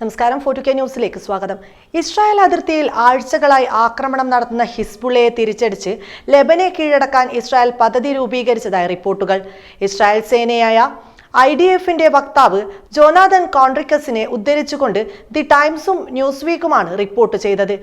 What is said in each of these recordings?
നമസ്കാരം ഫോർട്ടു കെ ന്യൂസിലേക്ക് സ്വാഗതം. ഇസ്രായേൽ അതിർത്തിയിൽ ആഴ്ചകളായി ആക്രമണം നടത്തുന്ന ഹിസ്ബുള്ളയെ തിരിച്ചടിച്ച് ലെബനെ കീഴടക്കാൻ ഇസ്രായേൽ പദ്ധതി രൂപീകരിച്ചതായി റിപ്പോർട്ടുകൾ. ഇസ്രായേൽ സേനയായ ഐ ഡി എഫിന്റെ വക്താവ് ജോനാഥൻ കോൺട്രിക്കസിനെ ഉദ്ധരിച്ചുകൊണ്ട് ദി ടൈംസും ന്യൂസ് വീക്കുമാണ് റിപ്പോർട്ട് ചെയ്തത്.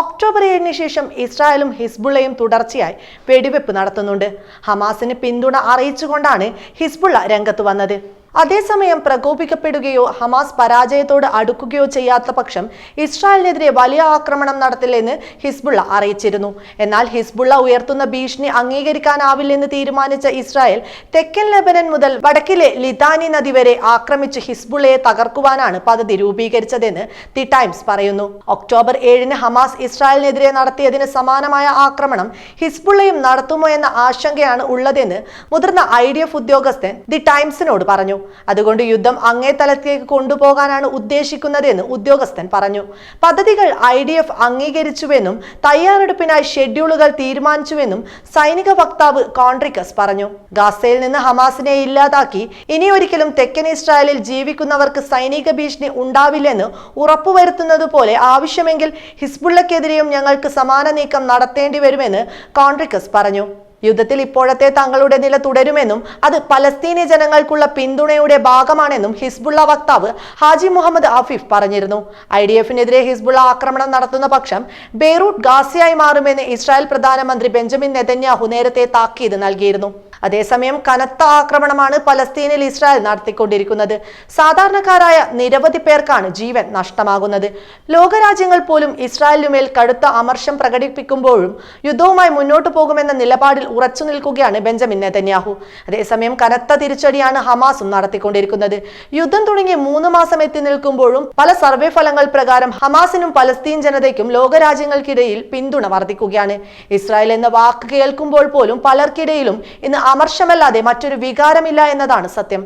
ഒക്ടോബർ ഏഴിന് ശേഷം ഇസ്രായേലും ഹിസ്ബുള്ളയും തുടർച്ചയായി വെടിവെപ്പ് നടത്തുന്നുണ്ട്. ഹമാസിന് പിന്തുണ അറിയിച്ചുകൊണ്ടാണ് ഹിസ്ബുള്ള രംഗത്ത് വന്നത്. അതേസമയം പ്രകോപിക്കപ്പെടുകയോ ഹമാസ് പരാജയത്തോട് അടുക്കുകയോ ചെയ്യാത്ത പക്ഷം ഇസ്രായേലിനെതിരെ വലിയ ആക്രമണം നടത്തില്ലെന്ന് ഹിസ്ബുള്ള അറിയിച്ചിരുന്നു. എന്നാൽ ഹിസ്ബുള്ള ഉയർത്തുന്ന ഭീഷണി അംഗീകരിക്കാനാവില്ലെന്ന് തീരുമാനിച്ച ഇസ്രായേൽ തെക്കൻ ലെബനൻ മുതൽ വടക്കിലെ ലിതാനി നദി വരെ ആക്രമിച്ച് ഹിസ്ബുള്ളയെ തകർക്കുവാനാണ് പദ്ധതി രൂപീകരിച്ചതെന്ന് ദി ടൈംസ് പറയുന്നു. ഒക്ടോബർ ഏഴിന് ഹമാസ് ഇസ്രായേലിനെതിരെ നടത്തിയതിന് സമാനമായ ആക്രമണം ഹിസ്ബുള്ളയും നടത്തുമോ എന്ന ആശങ്കയാണ് ഉള്ളതെന്ന് മുതിർന്ന ഐ ഡി എഫ് ഉദ്യോഗസ്ഥൻ ദി ടൈംസിനോട് പറഞ്ഞു. അതുകൊണ്ട് യുദ്ധം അങ്ങേ തലത്തിലേക്ക് കൊണ്ടുപോകാനാണ് ഉദ്ദേശിക്കുന്നതെന്ന് ഉദ്യോഗസ്ഥൻ പറഞ്ഞു. പദ്ധതികൾ ഐ ഡി എഫ് അംഗീകരിച്ചുവെന്നും തയ്യാറെടുപ്പിനായി ഷെഡ്യൂളുകൾ തീരുമാനിച്ചുവെന്നും സൈനിക വക്താവ് കോൺട്രിക്കസ് പറഞ്ഞു. ഗാസയിൽ നിന്ന് ഹമാസിനെ ഇല്ലാതാക്കി ഇനി ഒരിക്കലും തെക്കൻ ഇസ്രായേലിൽ ജീവിക്കുന്നവർക്ക് സൈനിക ഭീഷണി ഉണ്ടാവില്ലെന്ന് ഉറപ്പുവരുത്തുന്നത് പോലെ ആവശ്യമെങ്കിൽ ഹിസ്ബുള്ളക്കെതിരെയും ഞങ്ങൾക്ക് സമാന നീക്കം നടത്തേണ്ടി വരുമെന്ന് കോൺട്രിക്കസ് പറഞ്ഞു. യുദ്ധത്തിൽ ഇപ്പോഴത്തെ തങ്ങളുടെ നില തുടരുമെന്നും അത് പലസ്തീനി ജനങ്ങൾക്കുള്ള പിന്തുണയുടെ ഭാഗമാണെന്നും ഹിസ്ബുള്ള വക്താവ് ഹാജി മുഹമ്മദ് ആഫിഫ് പറഞ്ഞിരുന്നു. ഐ ഡി എഫിനെതിരെ ഹിസ്ബുള്ള ആക്രമണം നടത്തുന്ന പക്ഷം ബെയ്റൂട്ട് ഗാസിയായി മാറുമെന്ന് ഇസ്രായേൽ പ്രധാനമന്ത്രി ബെഞ്ചമിൻ നെതന്യാഹു നേരത്തെ താക്കീത് നൽകിയിരുന്നു. അതേസമയം കനത്ത ആക്രമണമാണ് പലസ്തീനിൽ ഇസ്രായേൽ നടത്തിക്കൊണ്ടിരിക്കുന്നത്. സാധാരണക്കാരായ നിരവധി പേർക്കാണ് ജീവൻ നഷ്ടമാകുന്നത്. ലോകരാജ്യങ്ങൾ പോലും ഇസ്രായേലിനുമേൽ കടുത്ത അമർഷം പ്രകടിപ്പിക്കുമ്പോഴും യുദ്ധവുമായി മുന്നോട്ടു പോകുമെന്ന നിലപാടിൽ ഉറച്ചു നിൽക്കുകയാണ് ബെഞ്ചമിൻ നെതന്യാഹു. അതേസമയം കനത്ത തിരിച്ചടിയാണ് ഹമാസും നടത്തിക്കൊണ്ടിരിക്കുന്നത്. യുദ്ധം തുടങ്ങി മൂന്ന് മാസം എത്തി നിൽക്കുമ്പോഴും പല സർവേ ഫലങ്ങൾ പ്രകാരം ഹമാസിനും പലസ്തീൻ ജനതയ്ക്കും ലോകരാജ്യങ്ങൾക്കിടയിൽ പിന്തുണ വർദ്ധിക്കുകയാണ്. ഇസ്രായേൽ എന്ന വാക്ക് കേൾക്കുമ്പോൾ പോലും പലർക്കിടയിലും ഇന്ന് അമർഷമല്ലാതെ മറ്റൊരു വികാരമില്ല എന്നതാണ് സത്യം.